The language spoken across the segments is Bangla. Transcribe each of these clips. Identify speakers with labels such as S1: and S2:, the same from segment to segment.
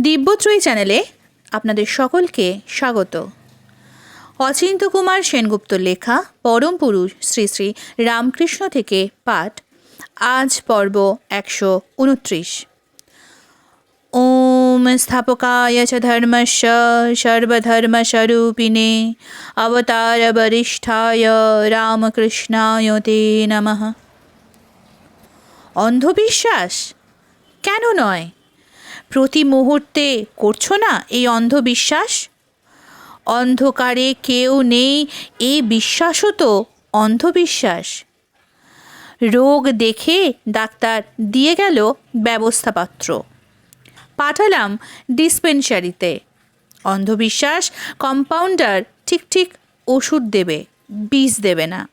S1: দিব্যত্রয়ী চ্যানেলে আপনাদের সকলকে স্বাগত। অচিন্ত কুমার সেনগুপ্ত লেখা, পরম পুরুষ, শ্রী শ্রী রামকৃষ্ণ থেকে পাঠ, আজ পর্ব একশো উনত্রিশ। ওম স্থাপকায় চ ধর্মস্য সর্বধর্মস্বরূপিণে, অবতার বরিষ্ঠায় রামকৃষ্ণায় তে নমঃ। অন্ধবিশ্বাস? কেন নয়? প্রতি মুহূর্তে করছ না এই অন্ধবিশ্বাস? অন্ধকারে কেউ নেই এই বিশ্বাসও তো অন্ধবিশ্বাস। রোগ দেখে ডাক্তার দিয়ে গেল ব্যবস্থাপত্র। পাঠালাম ডিসপেন্সারিতে। অন্ধবিশ্বাস কম্পাউন্ডার ঠিক ঠিক ওষুধ দেবে বিষ দেবে না।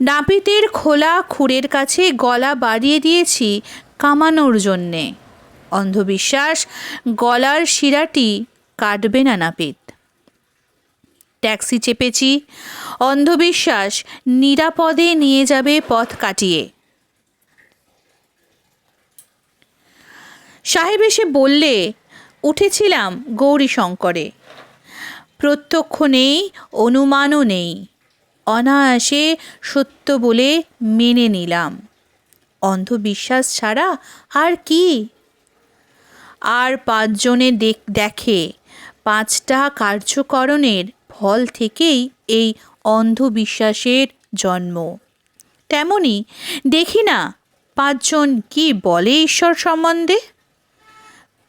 S1: নাপিতের খোলা খুঁড়ের কাছে গলা বাড়িয়ে দিয়েছি কামানোর জন্যে। অন্ধবিশ্বাস, গলার শিরাটি কাটবে না নাপিত। ট্যাক্সি চেপেছি, অন্ধবিশ্বাস নিরাপদে নিয়ে যাবে পথ কাটিয়ে। সাহেব এসে বললে, উঠেছিলাম গৌরীশঙ্করে। প্রত্যক্ষ নেই, অনুমানও নেই। অনায়াসে সত্য বলে মেনে নিলাম। অন্ধবিশ্বাস ছাড়া আর কি আর পাঁচজনে দেখ পাঁচটা কার্যকরণের ফল থেকেই এই অন্ধবিশ্বাসের জন্ম। তেমনি দেখি না, পাঁচজন কি বলে ঈশ্বর সম্বন্ধে?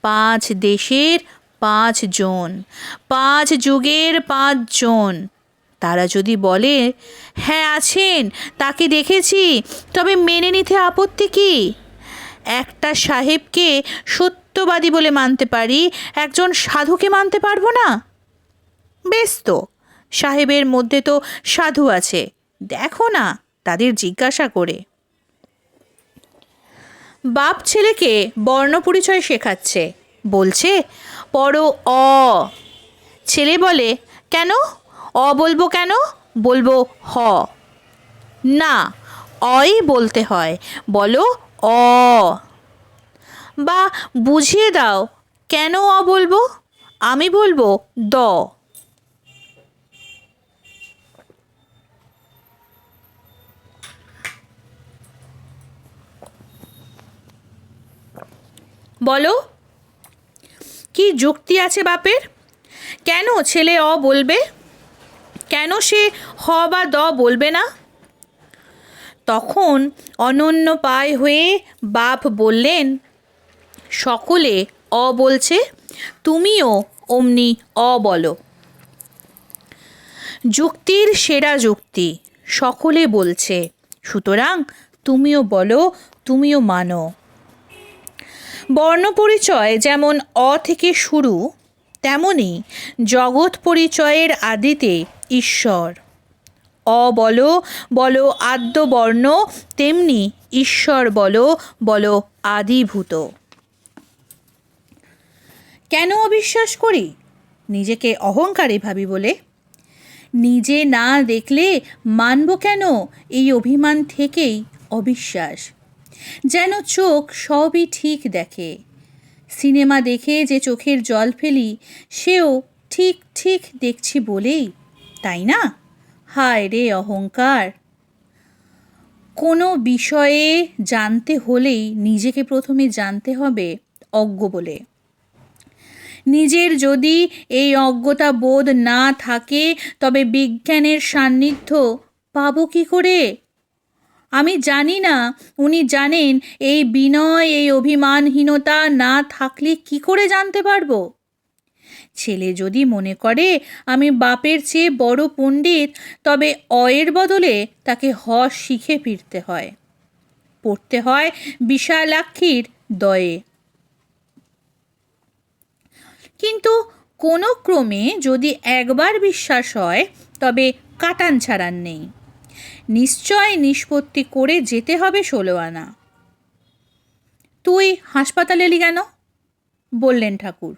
S1: পাঁচ দেশের পাঁচ জন পাঁচ যুগের পাঁচজন। তারা যদি বলে হ্যাঁ আছেন, তাকে দেখেছি, তবে মেনে নিতে আপত্তি কি? একটা সাহেবকে সত্যবাদী বলে মানতে পারি, একজন সাধুকে মানতে পারব না? বেশ তো, সাহেবের মধ্যে তো সাধু আছে, দেখো না, তাদের জিজ্ঞাসা করে। বাপ ছেলেকে বর্ণ পরিচয় শেখাচ্ছে, বলছে, পড় অ। ছেলে বলে, কেন? অ বলব কেন? বলব হ। না, অই বলতে হয়, বলো অ। বা বুঝিয়ে দাও। কেন অ বলব? আমি বলব দ। বলো, কি যুক্তি আছে বাপের? কেন ছেলে অ বলবে? কেন সে হ বা দ বলবে না? তখন অনন্য পায় হয়ে বাপ বললেন সকলে অ বলছে, তুমিও অমনি অ বলো। যুক্তির সেরা যুক্তি, সকলে বলছে, সুতরাং তুমিও বলো, তুমিও মানো। বর্ণপরিচয় যেমন অ থেকে শুরু, তেমনি জগৎ পরিচয়ের আদিতে ঈশ্বর। অ বলো বলো আদ্য বর্ণ তেমনি ঈশ্বর বলো বলো আদিভূত। কেন অবিশ্বাস করি? নিজেকে অহংকারী ভাবি বলে। নিজে না দেখলে মানব কেন? এই অভিমান থেকেই অবিশ্বাস। যেন চোখ সবই ঠিক দেখে। সিনেমা দেখে যে চোখের জল ফেলি, সেও ঠিক ঠিক দেখছি বলেই, তাই না? হায় রে অহংকার! কোনো বিষয়ে জানতে হলেই নিজেকে প্রথমে জানতে হবে অজ্ঞ বলে। নিজের যদি এই অজ্ঞতা বোধ না থাকে, তবে বিজ্ঞানের সান্নিধ্য পাব কি করে? আমি জানি না, উনি জানেন এই বিনয়, এই অভিমানহীনতা না থাকলে কি করে জানতে পারব? ছেলে যদি মনে করে আমি বাপের চেয়ে বড় পণ্ডিত, তবে অয়ের বদলে তাকে হ শিখে ফিরতে হয়। পড়তে হয় বিশালাক্ষীর দয়ে। কিন্তু কোনো ক্রমে যদি একবার বিশ্বাস হয়, তবে কাটান ছাড়ান নেই। নিশ্চয় নিষ্পত্তি করে যেতে হবে ষোলো আনা তুই হাসপাতালে এলি কেন? বললেন ঠাকুর।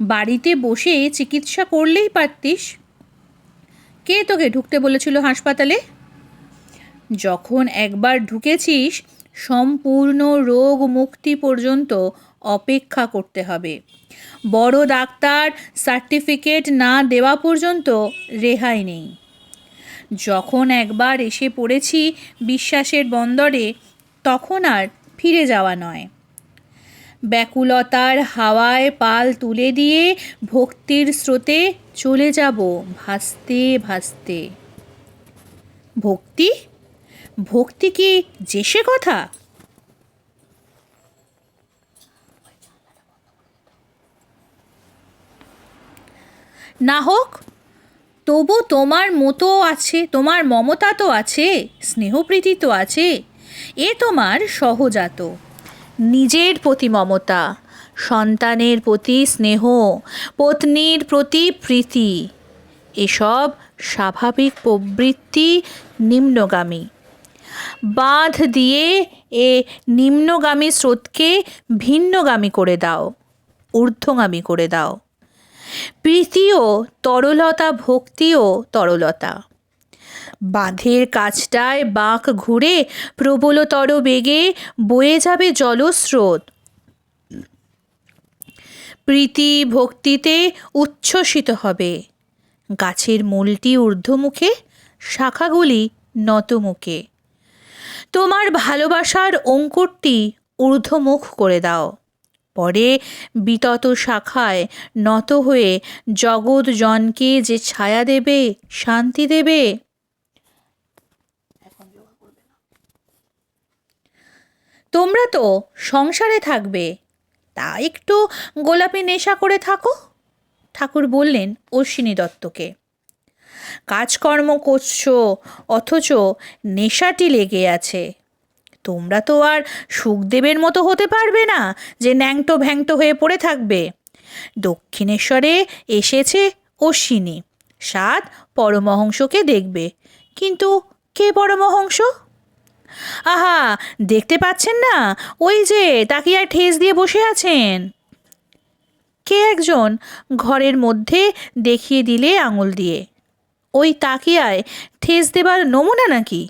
S1: বাড়িতে বসে চিকিৎসা করলেই পারতিস। কে তোকে ঢুকতে বলেছিল হাসপাতালে? যখন একবার ঢুকেছিস, সম্পূর্ণ রোগ মুক্তি পর্যন্ত অপেক্ষা করতে হবে। বড় ডাক্তার সার্টিফিকেট না দেওয়া পর্যন্ত রেহাই নেই। যখন একবার এসে পড়েছি বিশ্বাসের বন্দরে, তখন আর ফিরে যাওয়া নয়। ব্যাকুলতার হাওয়ায় পাল তুলে দিয়ে ভক্তির স্রোতে চলে যাব ভাসতে ভাসতে। ভক্তি? ভক্তি কি যে সে কথা? না হোক, তবু তোমার মতো আছে, তোমার মমতা তো আছে স্নেহপ্রীতি তো আছে, এ তোমার সহজাত। নিজের প্রতি মমতা, সন্তানের প্রতি স্নেহ, পত্নীর প্রতি প্রীতি, এসব স্বাভাবিক প্রবৃত্তি নিম্নগামী। বাঁধ দিয়ে এ নিম্নগামী স্রোতকে ভিন্নগামী করে দাও, ঊর্ধ্বগামী করে দাও। প্রীতিও তরলতা, ভক্তিও তরলতা। বাঁধের কাছটায় বাঁক ঘুরে প্রবলতর বেগে বয়ে যাবে জলস্রোত। প্রীতি ভক্তিতে উচ্ছ্বসিত হবে। গাছের মূলটি ঊর্ধ্বমুখে, শাখাগুলি নতমুখে তোমার ভালোবাসার অঙ্কুরটি ঊর্ধ্বমুখ করে দাও। পরে বিতত শাখায় নত হয়ে জগৎ জনকে যে ছায়া দেবে, শান্তি দেবে। তোমরা তো সংসারে থাকবে, তা একটু গোলাপি নেশা করে থাকো, ঠাকুর বললেন অশ্বিনী দত্তকে। কাজকর্ম করছ, অথচ নেশাটি লেগে আছে। তোমরা তো আর সুখদেবের মতো হতে পারবে না যে ন্যাংটো ভ্যাংটো হয়ে পড়ে থাকবে। দক্ষিণেশ্বরে এসেছে অশ্বিনী। সাত পরমহংসকে দেখবে। কিন্তু কে পরমহংস? আহা, দেখতে পাচ্ছেন না? ওই যে তাকিয়ায় ঠেস দিয়ে বসে আছেন। কে একজন? ঘরের মধ্যে দেখিয়ে দিলে আঙুল দিয়ে। ওই তাকিয়ায় ঠেস দেবার নমুনা নাকি?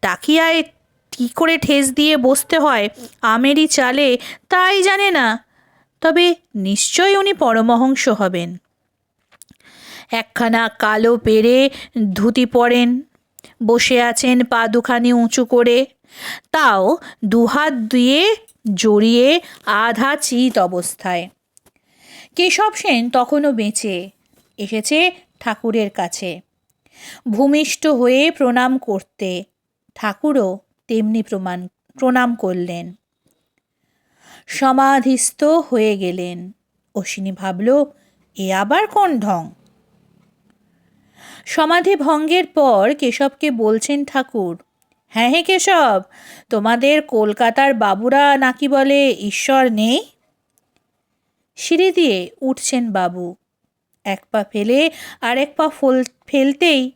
S1: তাকিয়ায় কী করে ঠেস দিয়ে বসতে হয়? আমেরই চালে, তাই জানে না। তবে নিশ্চয় উনি পরমহংস হবেন। একখানা কালো পেরে ধুতি পরেন, বসে আছেন পা দুখানি উঁচু করে। তাও দুহাত দিয়ে জড়িয়ে আধা চিত অবস্থায়। কেশব সেন তখনও বেঁচে এসেছে ঠাকুরের কাছে। ভূমিষ্ঠ হয়ে প্রণাম করতে। ঠাকুরও তেমনি প্রমাণ, প্রণাম করলেন। সমাধিস্থ হয়ে গেলেন। অশ্বিনী ভাবল, এ আবার কোন ঢং? সমাধি ভঙ্গের পর কেশবকে বলছেন ঠাকুর হ্যাঁ হে কেশব, তোমাদের কলকাতার বাবুরা নাকি বলে ঈশ্বর নেই? সিঁড়ি দিয়ে উঠছেন বাবু। এক পা ফেলে আর এক পা ফল, ফেলতেই,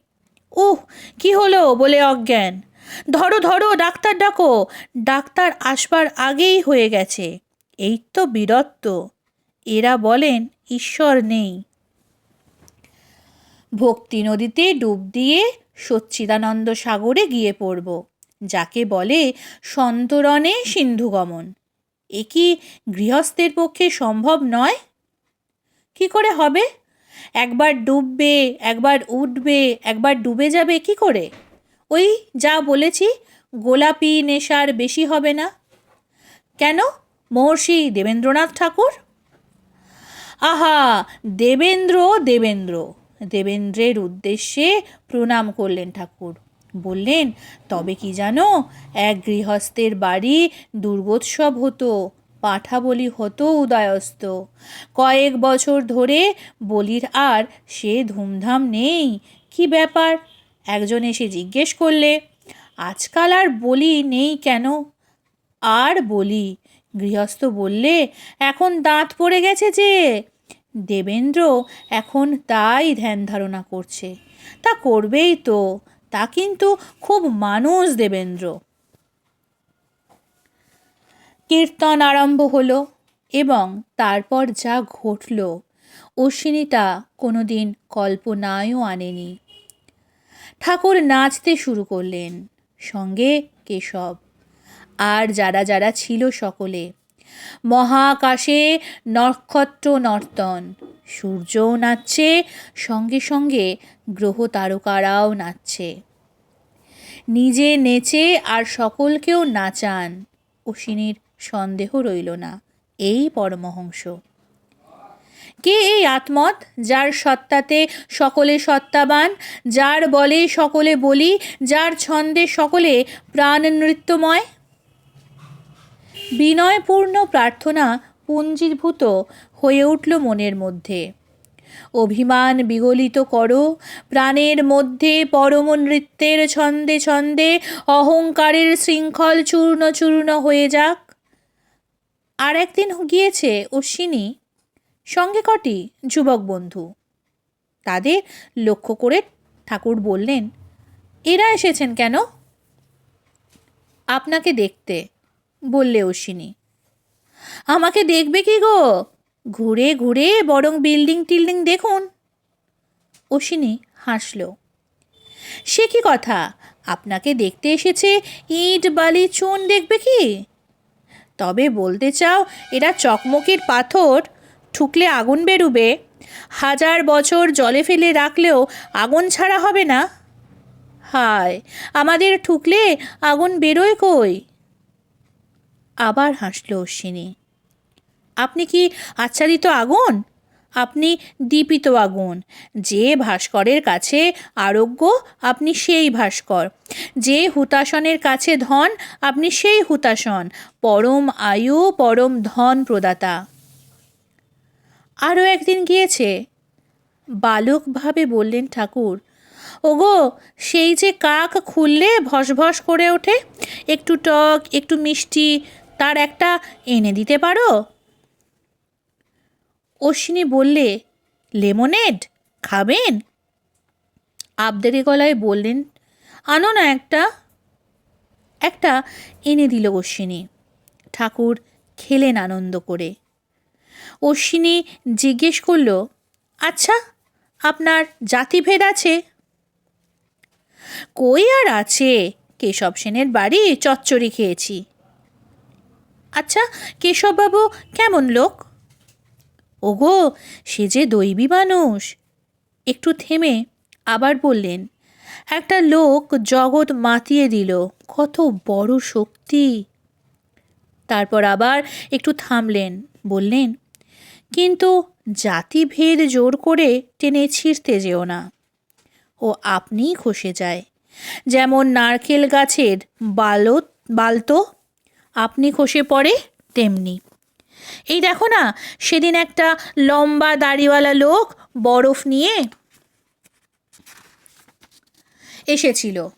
S1: উহ, কি হলো বলে অজ্ঞান? ধরো ধরো, ডাক্তার ডাকো। ডাক্তার আসবার আগেই হয়ে গেছে। এই তো বীরত্ব। এরা বলেন, ঈশ্বর নেই। ভক্তি নদীতে ডুব দিয়ে সচ্চিদানন্দ সাগরে গিয়ে পড়ব। যাকে বলে সন্তরণে সিন্ধুগমন। এ কি গৃহস্থের পক্ষে সম্ভব নয়? কি করে হবে? একবার ডুববে, একবার উঠবে, একবার ডুবে যাবে কি করে? ওই যা বলেছি গোলাপি নেশার বেশি হবে না। কেন? মহর্ষি দেবেন্দ্রনাথ ঠাকুর? আহা, দেবেন্দ্র দেবেন্দ্র। দেবেন্দ্রের উদ্দেশ্যে প্রণাম করলেন ঠাকুর। বললেন, তবে কি জানো, এক গৃহস্থের বাড়ি দুর্গোৎসব হতো পাঠা বলি হতো উদয়স্ত কয়েক বছর ধরে বলির আর সে ধুমধাম নেই। কি ব্যাপার? একজন এসে জিজ্ঞেস করলে, আজকাল আর বলি নেই কেন? আর বলি? গৃহস্থ বললে, এখন দাঁত পড়ে গেছে যে। দেবেন্দ্র এখন তাই ধ্যান ধারণা করছে। তা করবেই তো, তা কিন্তু খুব মানুষ দেবেন্দ্র। কীর্তন আরম্ভ হলো এবং তারপর যা ঘটল অশ্বিনী তা কোনোদিন কল্পনায়ও আনেনি। ঠাকুর নাচতে শুরু করলেন। সঙ্গে কেশব। আর যারা যারা ছিল সকলে। মহাকাশে নক্ষত্র নর্তন। সূর্যও নাচছে, সঙ্গে সঙ্গে গ্রহ তারকারাও নাচছে। নিজে নেচে আর সকলকেও নাচান। অশ্বিনীর সন্দেহ রইল না। এই পরমহংস। কে এই আত্মত যার সত্তাতে সকলে সত্তাবান, যার বলে সকলে বলি, যার ছন্দে সকলে প্রাণ নৃত্যময়? বিনয়পূর্ণ প্রার্থনা পুঞ্জীভূত হয়ে উঠল মনের মধ্যে। অভিমান বিগলিত করো, প্রাণের মধ্যে পরম নৃত্যের ছন্দে ছন্দে অহংকারের শৃঙ্খল চূর্ণ চূর্ণ হয়ে যাক। আর একদিন গিয়েছে অশ্বিনী সঙ্গে কটি যুবক বন্ধু। তাদের লক্ষ্য করে ঠাকুর বললেন, এরা এসেছেন কেন? আপনাকে দেখতে, বললে অশ্বিনী। আমাকে দেখবে কি গো? ঘুরে ঘুরে বরং বিল্ডিং টিল্ডিং দেখুন। অশ্বিনী হাসল। সে কি কথা? আপনাকে দেখতে এসেছে ইট, বালি, চুন দেখবে কি? তবে বলতে চাও, এরা চকমকির পাথর ঠুকলে আগুন বেরুবে। হাজার বছর জলে ফেলে রাখলেও আগুন ছাড়া হবে না। হায়, আমাদের ঠুকলে আগুন বেরোয় কই? আবার হাসল অশ্বিনী। আপনি কি আচ্ছাদিত আগুন? আপনি দীপিত আগুন। যে ভাস্করের কাছে আরোগ্য, আপনি সেই ভাস্কর। যে হুতাসনের কাছে ধন, আপনি সেই হুতাসন পরম আয়ু, পরম ধন প্রদাতা। আরও একদিন গিয়েছে। বালকভাবে বললেন, ঠাকুর, ওগো, সেই যে কাক খুললে ভস ভস করে ওঠে, একটু টক, একটু মিষ্টি, তার একটা এনে দিতে পারো? অশ্বিনী বললে, লেমনেড, খাবেন? আবদারি গলায় বললেন, আনো না একটা। একটা এনে দিল অশ্বিনী। ঠাকুর খেলেন আনন্দ করে। অশ্বিনী জিজ্ঞেস করল আচ্ছা আপনার জাতিভেদ আছে? কই আর আছে? কেশব সেনের বাড়ি চচ্চড়ি খেয়েছি। আচ্ছা কেশববাবু কেমন লোক? ওগো, সে যে দৈবী মানুষ। একটু থেমে আবার বললেন, একটা লোক জগৎ মাতিয়ে দিল, কত বড় শক্তি। তারপর আবার একটু থামলেন, বললেন কিন্তু জাতিভেদ জোর করে টেনে ছিঁড়তে যেও না। ও আপনিই খসে যায়। যেমন নারকেল গাছের বালত বালতো, আপনি খসে পড়ে তেমনি। এই দেখো না, সেদিন একটা লম্বা দাড়িওয়ালা লোক বরফ নিয়ে এসেছিল।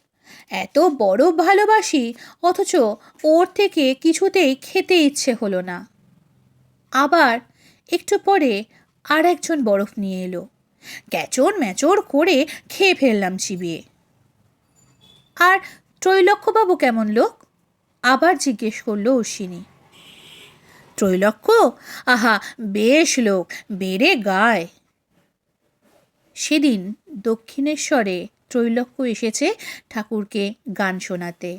S1: এত বরফ ভালোবাসি, অথচ ওর থেকে কিছুতেই খেতে ইচ্ছে হলো না। আবার একটু পরে আর একজন বরফ নিয়ে এলো। ক্যাচর ম্যাচর করে খেয়ে ফেললাম চিবিয়ে আর ত্রৈলক্ষ্যবাবু কেমন লোক? আবার জিজ্ঞেস করল অশ্বিনী। ত্রৈলক্ষ্য? আহা, বেশ লোক, বেড়ে গায়। সেদিন দক্ষিণেশ্বরে ত্রৈলক্ষ্য এসেছে ঠাকুরকে গান শোনাতে।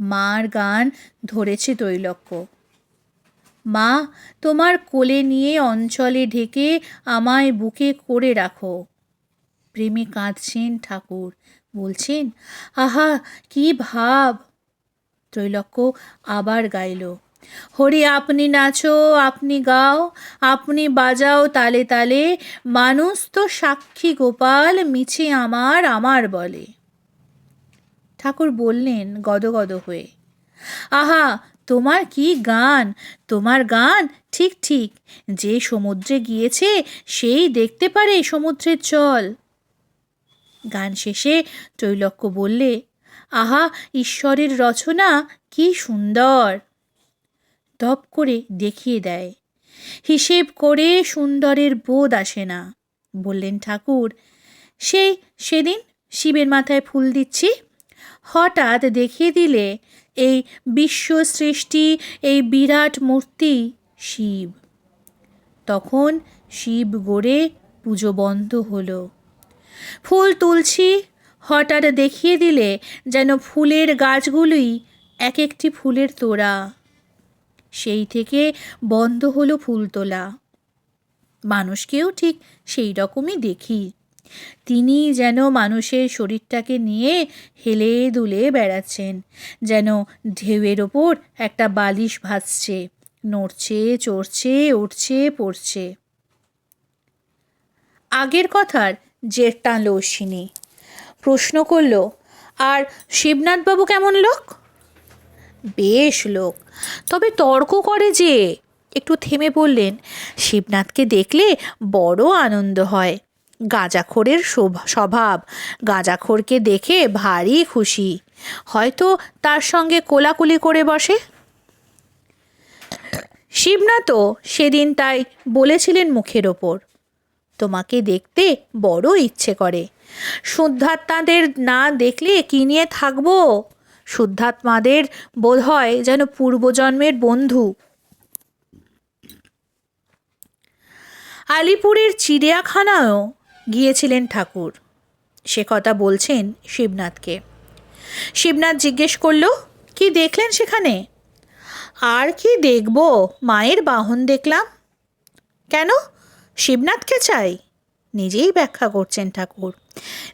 S1: মার গান ধরেছে ত্রৈলক্ষ্য। মা, তোমার কোলে নিয়ে অঞ্চলে ঢেকে আমায় বুকে করে রাখো। প্রেমে কাঁদছেন ঠাকুর। বলছেন, আহা, কি ভাব! ত্রৈলক্য আবার গাইল, হরি, আপনি নাচো, আপনি গাও, আপনি বাজাও তালে তালে, মানুষ তো সাক্ষী গোপাল মিছে আমার আমার বলে। ঠাকুর বললেন গদগদ হয়ে, আহা তোমার কি গান? তোমার গান ঠিক ঠিক। যে সমুদ্রে গিয়েছে, সেই দেখতে পারে সমুদ্রের জল। গান শেষে ত্রৈলক্য বললে, আহা, ঈশ্বরের রচনা কি সুন্দর! দপ করে দেখিয়ে দেয়, হিসেব করে সুন্দরের বোধ আসে না। বললেন ঠাকুর সেই সেদিন শিবের মাথায় ফুল দিচ্ছি। হঠাৎ দেখিয়ে দিলে এই বিশ্ব সৃষ্টি, এই বিরাট মূর্তি শিব। তখন শিব গড়ে পুজো বন্ধ হলো। ফুল তুলছি, হঠাৎ দেখিয়ে দিলে যেন ফুলের গাছগুলোই এক একটি ফুলের তোড়া। সেই থেকে বন্ধ হলো ফুল তোলা। মানুষকেও ঠিক সেই রকমই দেখি। তিনি যেন মানুষের শরীরটাকে নিয়ে হেলে দুলে বেড়াচ্ছেন, যেন ঢেউয়ের ওপর একটা বালিশ ভাসছে, নড়ছে, চড়ছে, উঠছে, পড়ছে। আগের কথার জের টানল অশ্বিনী। প্রশ্ন করল, আর শিবনাথবাবু কেমন লোক? বেশ লোক, তবে তর্ক করে যে, একটু থেমে বললেন, শিবনাথকে দেখলে বড় আনন্দ হয়। গাঁজাখোরের স্বভাব। গাঁজাখোরকে দেখে ভারী খুশি। হয়তো তার সঙ্গে কোলাকুলি করে বসে। শিবনাথও সেদিন তাই বলেছিলেন মুখের ওপর। তোমাকে দেখতে বড় ইচ্ছে করে। শুদ্ধাত্মাদের না দেখলে কি নিয়ে থাকব? শুদ্ধাত্মাদের বোধ হয় যেন পূর্বজন্মের বন্ধু। আলিপুরের চিড়িয়াখানায়ও গিয়েছিলেন ঠাকুর। সে কথা বলছেন শিবনাথকে। শিবনাথ জিজ্ঞেস করল, কি দেখলেন সেখানে? আর কি দেখব, মায়ের বাহন দেখলাম। কেন? শিবনাথকে চাই? নিজেই ব্যাখ্যা করছেন ঠাকুর।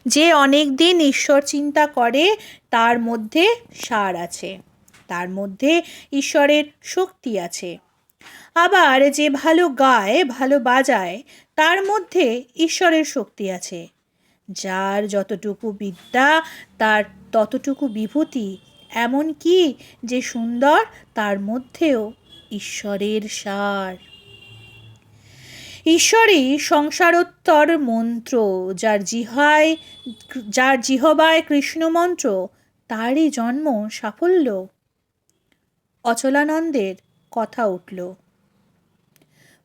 S1: যে অনেক দিন ঈশ্বর চিন্তা করে, তার মধ্যে সার আছে। তার মধ্যে ঈশ্বরের শক্তি আছে। আবার যে ভালো গায়, ভালো বাজায়, তার মধ্যে ঈশ্বরের শক্তি আছে। যার যতটুকু বিদ্যা, তার ততটুকু বিভূতি এমন কি যে সুন্দর, তার মধ্যেও ঈশ্বরের সার। ঈশ্বরই সংসারোত্তর মন্ত্র, যার জিহায়, যার জিহবায় কৃষ্ণ মন্ত্র, তারই জন্ম সাফল্য। অচলানন্দের কথা উঠল।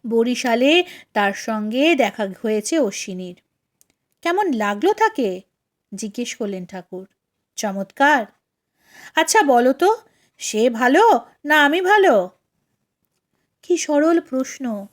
S1: বরিশালে তার সঙ্গে দেখা হয়েছে অশ্বিনীর। কেমন লাগল তাকে? জিজ্ঞেস করলেন ঠাকুর। চমৎকার। আচ্ছা বলো তো, সে ভালো না আমি ভালো? কি সরল প্রশ্ন।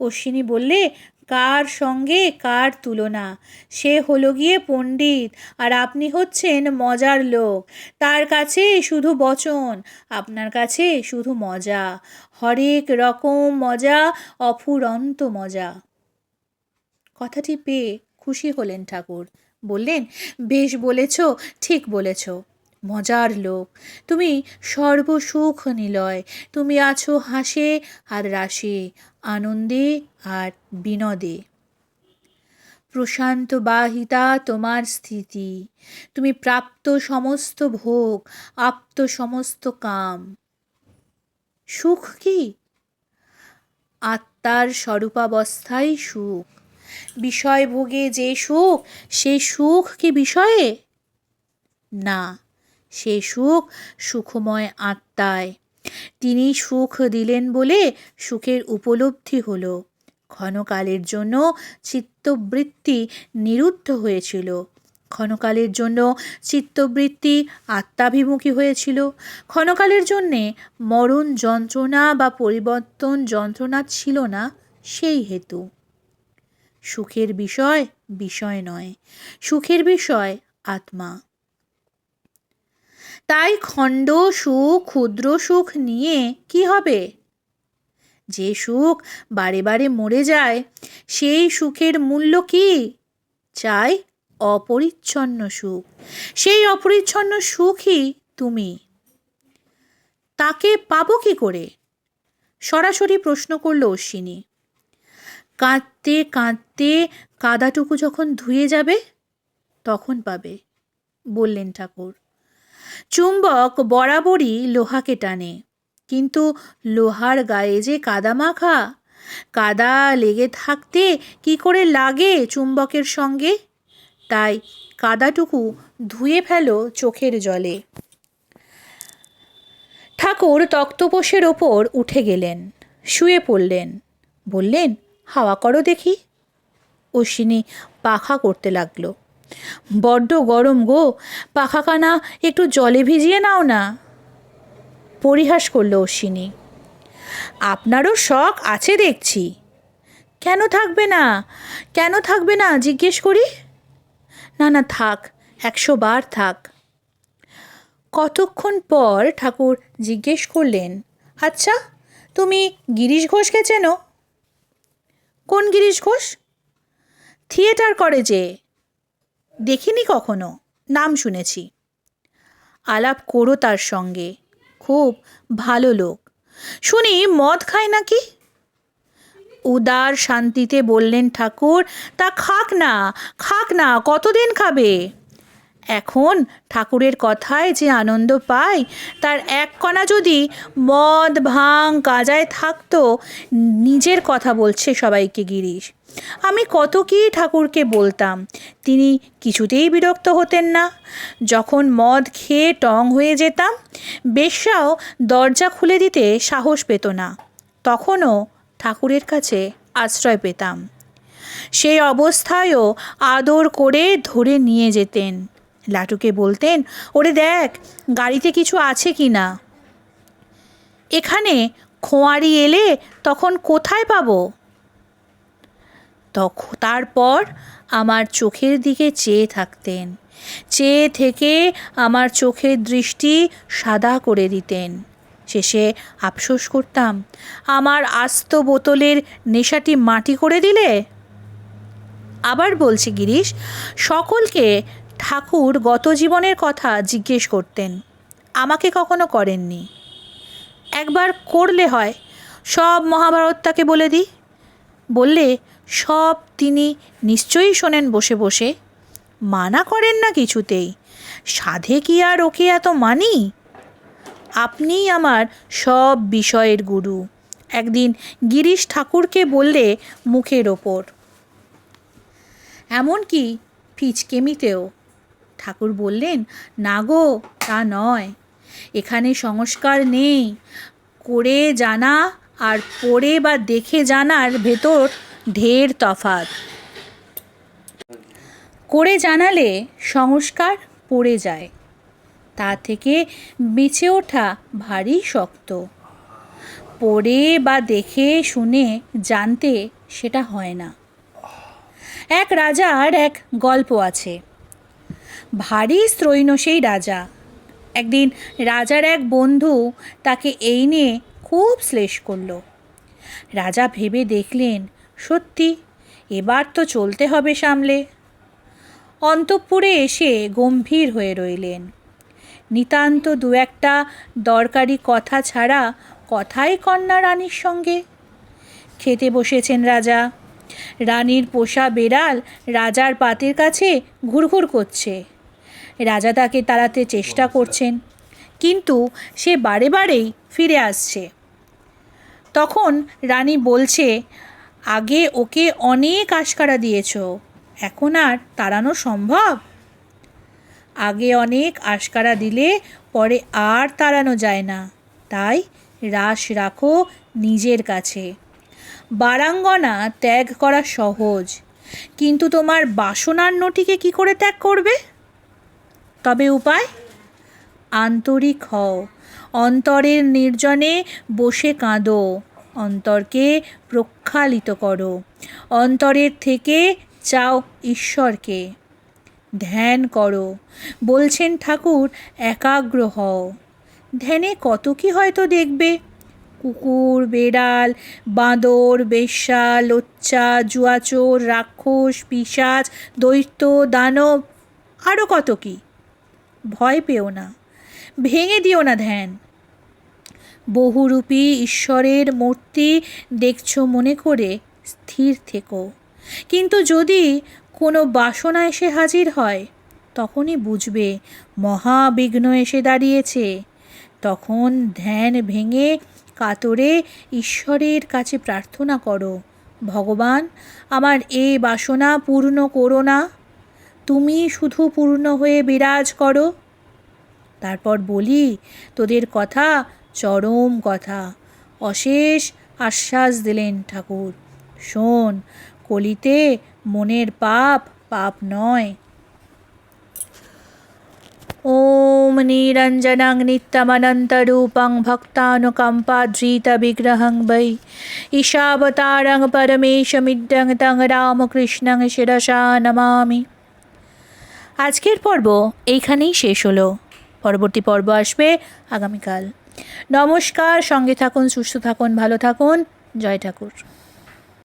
S1: অশ্বিনী বললে, কার সঙ্গে কার তুলনা? সে হলো গিয়ে পণ্ডিত, আর আপনি হচ্ছেন মজার লোক। তার কাছে শুধু বচন, আপনার কাছে শুধু মজা। হরেক রকম মজা, অফুরন্ত মজা। কথাটি পেয়ে খুশি হলেন ঠাকুর। বললেন, বেশ বলেছ, ঠিক বলেছ। মজার লোক। তুমি সর্বসুখ নিলয়। তুমি আছো হাসে আর রাশে, আনন্দে আর বিনোদে। প্রশান্ত বাহিতা তোমার স্থিতি। তুমি প্রাপ্ত সমস্ত ভোগ, আপ্ত সমস্ত কাম। সুখ কি? আত্মার স্বরূপাবস্থাই সুখ। বিষয় ভোগে যে সুখ সেই সুখ কি বিষয়ে? না। সে সুখ সুখময় আত্মায়। তিনি সুখ দিলেন বলে সুখের উপলব্ধি হলো। ক্ষণকালের জন্য চিত্তবৃত্তি নিরুদ্ধ হয়েছিল। ক্ষণকালের জন্য চিত্তবৃত্তি আত্মাভিমুখী হয়েছিল। ক্ষণকালের জন্যে মরণ যন্ত্রণা বা পরিবর্তন যন্ত্রণা ছিল না, সেই হেতু। সুখের বিষয় বিষয় নয়, সুখের বিষয় আত্মা। তাই খণ্ড সুখ, ক্ষুদ্র সুখ নিয়ে কি হবে? যে সুখ বারে বারে মরে যায়, সেই সুখের মূল্য কি? চাই অপরিচ্ছন্ন সুখ। সেই অপরিচ্ছন্ন সুখই তুমি। তাকে পাবো কি করে? সরাসরি প্রশ্ন করল অশ্বিনী। কাঁদতে কাঁদতে কাদাটুকু যখন ধুয়ে যাবে, তখন পাবে, বললেন ঠাকুর। চুম্বক বরাবরই লোহাকে টানে। কিন্তু লোহার গায়ে যে কাদা মাখা? কাদা লেগে থাকতে কি করে লাগে চুম্বকের সঙ্গে? তাই কাদাটুকু ধুয়ে ফেলো চোখের জলে। ঠাকুর তক্তপোষের ওপর উঠে গেলেন, শুয়ে পড়লেন। বললেন, হাওয়া করো দেখি। অশ্বিনী পাখা করতে লাগল। বড্ড গরম গো। পাখাখানা, একটু জলে ভিজিয়ে নাও না। পরিহাস করল অশ্বিনী। আপনারও শখ আছে দেখছি। কেন থাকবে না? কেন থাকবে না, জিজ্ঞেস করি? না না, থাক, একশো বার থাক। কতক্ষণ পর ঠাকুর জিজ্ঞেস করলেন আচ্ছা তুমি গিরিশ ঘোষকে চেনো? কোন গিরিশ ঘোষ? থিয়েটার করে যে দেখিনি কখনো? নাম শুনেছি। আলাপ করো তার সঙ্গে। খুব ভালো লোক। শুনি, মদ খায় নাকি? উদার শান্তিতে বললেন, ঠাকুর, তা খাক না খাক না, কতদিন খাবে? এখন ঠাকুরের কথায় যে আনন্দ পায় তার এক কণা যদি মদ, ভাং, কাজায় থাকতো, নিজের কথা বলছে সবাইকে গিরিশ। আমি কত কী ঠাকুরকে বলতাম, তিনি কিছুতেই বিরক্ত হতেন না। যখন মদ খেয়ে টং হয়ে যেতাম, বেশ্যাও দরজা খুলে দিতে সাহস পেত না। তখনও ঠাকুরের কাছে আশ্রয় পেতাম। সেই অবস্থায়ও আদর করে ধরে নিয়ে যেতেন। লাটুকে বলতেন, ওরে দেখ, গাড়িতে কিছু আছে কি না? এখানে খোঁয়ারি এলে তখন কোথায় পাবো? তখন তারপর আমার চোখের দিকে চেয়ে থাকতেন। চেয়ে থেকে আমার চোখের দৃষ্টি সাদা করে দিতেন। শেষে আফসোস করতাম, আমার আস্ত বোতলের নেশাটি মাটি করে দিলে? আবার বলছি, গিরিশ, সকলকে ঠাকুর গত জীবনের কথা জিজ্ঞেস করতেন। আমাকে কখনো করেননি। একবার করলে হয়। সব মহাভারতটাকে বলে দিই। বললে সব তিনি নিশ্চয়ই শোনেন বসে বসে। মানা করেন না কিছুতেই। সাধে কি আর ওকে এত মানি? আপনিই আমার সব বিষয়ের গুরু। একদিন গিরিশ ঠাকুরকে বললে মুখের ওপর এমনকি ফিচকেমিতেও? ঠাকুর বললেন, না গো, তা নয়। এখানে সংস্কার নেই। করে জানা আর পড়ে বা দেখে জানার ভেতর ঢের তফাৎ। করে জানালে সংস্কার পড়ে যায়। তা থেকে বেঁচে ওঠা ভারী শক্ত। পড়ে বা দেখে শুনে জানতে সেটা হয় না। এক রাজার এক গল্প আছে। ভারী স্ত্রৈণ সেই রাজা। একদিন রাজার এক বন্ধু তাকে এই নিয়ে খুব শ্লেষ করল। রাজা ভেবে দেখলেন সত্যি? এবার তো চলতে হবে সামলে। অন্তঃপুরে এসে গম্ভীর হয়ে রইলেন। নিতান্ত দু একটা দরকারি কথা ছাড়া কথাই কন্যা রানীর সঙ্গে। খেতে বসেছেন রাজা। রানীর পোষা বেড়াল রাজার পাতের কাছে ঘুরঘুর করছে। রাজা তাকে তাড়াতে চেষ্টা করছেন, কিন্তু সে বারে বারেই ফিরে আসছে। তখন রানী বলছে আগে ওকে অনেক আশকারা দিয়েছ, এখন আর তাড়ানো সম্ভব? আগে অনেক আশকারা দিলে পরে আর তাড়ানো যায় না, তাই রাস রাখো নিজের কাছে। বারাঙ্গনা ত্যাগ করা সহজ, কিন্তু তোমার বাসনার নটিকে কি করে ত্যাগ করবে? তবে উপায়? আন্তরিক হও, অন্তরের নির্জনে বসে কাঁদো। অন্তরকে প্রক্ষালিত করো। অন্তরের থেকে চাও ঈশ্বরকে। ধ্যান করো। বলছেন ঠাকুর, একাগ্র হও। ধ্যানে কত কি হয়তো দেখবে? কুকুর, বেড়াল, বাঁদর বেশ্যা লোচ্চা, জুয়াচোর, রাক্ষস পিসাচ দৈত্য, দানব আরও কত কি? ভয় পেও না। ভেঙে দিও না ধ্যান। বহুরূপী ঈশ্বরের মূর্তি দেখছ মনে করে, স্থির থেকো। কিন্তু যদি কোনো বাসনা এসে হাজির হয়, তখনই বুঝবে মহাবিঘ্ন এসে দাঁড়িয়েছে। তখন ধ্যান ভেঙে কাতরে ঈশ্বরের কাছে প্রার্থনা করো, ভগবান, আমার এ বাসনা পূর্ণ করো না। তুমি শুধু পূর্ণ হয়ে বিরাজ করো। তারপর বলি, তোদের কথা চরম কথা অশেষ আশ্বাস দিলেন ঠাকুর শোন কলিতে মনের পাপ পাপ নয় ॐ निरञ्जनं नित्यमनन्तरूपं भक्तानुकम्पाधृतविग्रहं वै ईशावतारं परमेशमिड्डं तं রামকৃষ্ণং শিরসা নমামি আজকের পর্ব এইখানেই শেষ হলো পরবর্তী পর্ব আসবে আগামীকাল নমস্কার সঙ্গে থাকুন সুস্থ থাকুন ভালো থাকুন। জয় ঠাকুর।